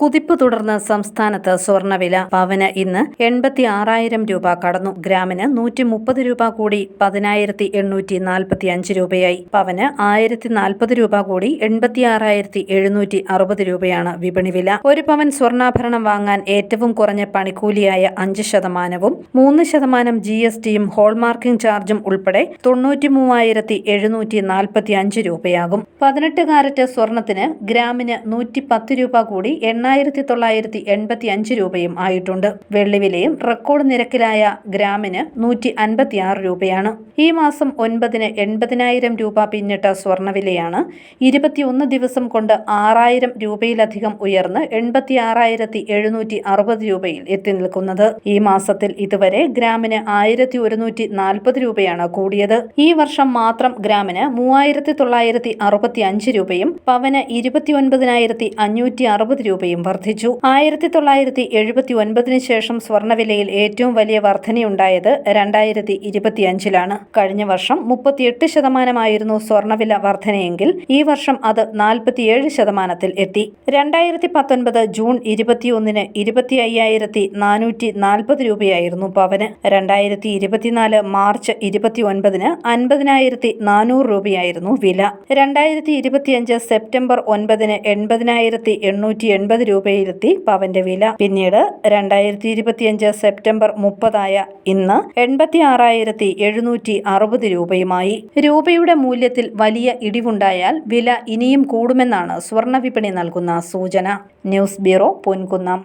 കുതിപ്പ് തുടർന്ന് സംസ്ഥാനത്ത് സ്വർണവില പവന് ഇന്ന് എൺപത്തി ആറായിരം രൂപ കടന്നു. ഗ്രാമിന് നൂറ്റി മുപ്പത് രൂപ കൂടി പതിനായിരത്തി എണ്ണൂറ്റി നാൽപ്പത്തി അഞ്ച് രൂപയായി. പവന് ആയിരത്തി നാൽപ്പത് രൂപ കൂടി എൺപത്തി ആറായിരത്തി എഴുന്നൂറ്റി അറുപത് രൂപയാണ് വിപണി വില. ഒരു പവൻ സ്വർണാഭരണം വാങ്ങാൻ ഏറ്റവും കുറഞ്ഞ പണിക്കൂലിയായ അഞ്ച് ശതമാനവും മൂന്ന് ശതമാനം ജി എസ് ടിയും ഹോൾമാർക്കിംഗ് ചാർജും ഉൾപ്പെടെ തൊണ്ണൂറ്റി മൂവായിരത്തി എഴുന്നൂറ്റി നാൽപ്പത്തി അഞ്ച് രൂപയാകും. പതിനെട്ട് കാരറ്റ് സ്വർണത്തിന് ഗ്രാമിന് നൂറ്റി പത്ത് രൂപ കൂടി എണ്ണായിരത്തി തൊള്ളായിരത്തി എൺപത്തി അഞ്ച് രൂപയും ആയിട്ടുണ്ട്. വെള്ളിവിലയും റെക്കോർഡ് നിരക്കിലായ ഗ്രാമിന് നൂറ്റി അൻപത്തിയാറ് രൂപയാണ്. ഈ മാസം ഒൻപതിന് എൺപതിനായിരം രൂപ പിന്നിട്ട സ്വർണവിലയാണ് ഇരുപത്തിയൊന്ന് ദിവസം കൊണ്ട് ആറായിരം രൂപയിലധികം ഉയർന്ന് എൺപത്തി ആറായിരത്തി എഴുന്നൂറ്റി അറുപത് രൂപയിൽ എത്തി നിൽക്കുന്നത്. ഈ മാസത്തിൽ ഇതുവരെ ഗ്രാമിന് ആയിരത്തി ഒരുന്നൂറ്റി നാൽപ്പത് രൂപയാണ് കൂടിയത്. ഈ വർഷം മാത്രം ഗ്രാമിന് മൂവായിരത്തി തൊള്ളായിരത്തി അറുപത്തി അഞ്ച് രൂപയും പവന് ഇരുപത്തിയൊൻപതിനായിരത്തി അഞ്ഞൂറ്റി അറുപത് രൂപയും വർദ്ധിച്ചു. ആയിരത്തി തൊള്ളായിരത്തി എഴുപത്തി ഒൻപതിന് ശേഷം സ്വർണവിലയിൽ ഏറ്റവും വലിയ വർധനയുണ്ടായത് രണ്ടായിരത്തി ഇരുപത്തിയഞ്ചിലാണ് കഴിഞ്ഞ വർഷം മുപ്പത്തിയെട്ട് ശതമാനമായിരുന്നു സ്വർണവില വർധനയെങ്കിൽ ഈ വർഷം അത് നാൽപ്പത്തിയേഴ് ശതമാനത്തിൽ എത്തി. രണ്ടായിരത്തി പത്തൊൻപത് ജൂൺ ഇരുപത്തിയൊന്നിന് ഇരുപത്തി അയ്യായിരത്തി നാനൂറ്റി നാൽപ്പത് രൂപയായിരുന്നു പവന്. രണ്ടായിരത്തി ഇരുപത്തിനാല് മാർച്ച് ഇരുപത്തി ഒൻപതിന് അൻപതിനായിരത്തി നാനൂറ് രൂപയായിരുന്നു വില. രണ്ടായിരത്തി ഇരുപത്തിയഞ്ച് സെപ്റ്റംബർ ഒൻപതിന് എൺപതിനായിരത്തി എണ്ണൂറ്റി എൺപത് രൂപയിലെത്തി പവന്റെ വില. പിന്നീട് രണ്ടായിരത്തി ഇരുപത്തിയഞ്ച് സെപ്റ്റംബർ മുപ്പതായ ഇന്ന് എൺപത്തി ആറായിരത്തി എഴുന്നൂറ്റി അറുപത് രൂപയുമായി. രൂപയുടെ മൂല്യത്തിൽ വലിയ ഇടിവുണ്ടായാൽ വില ഇനിയും കൂടുമെന്നാണ് സ്വർണ വിപണി നൽകുന്ന സൂചന. News bureau Ponkunnam.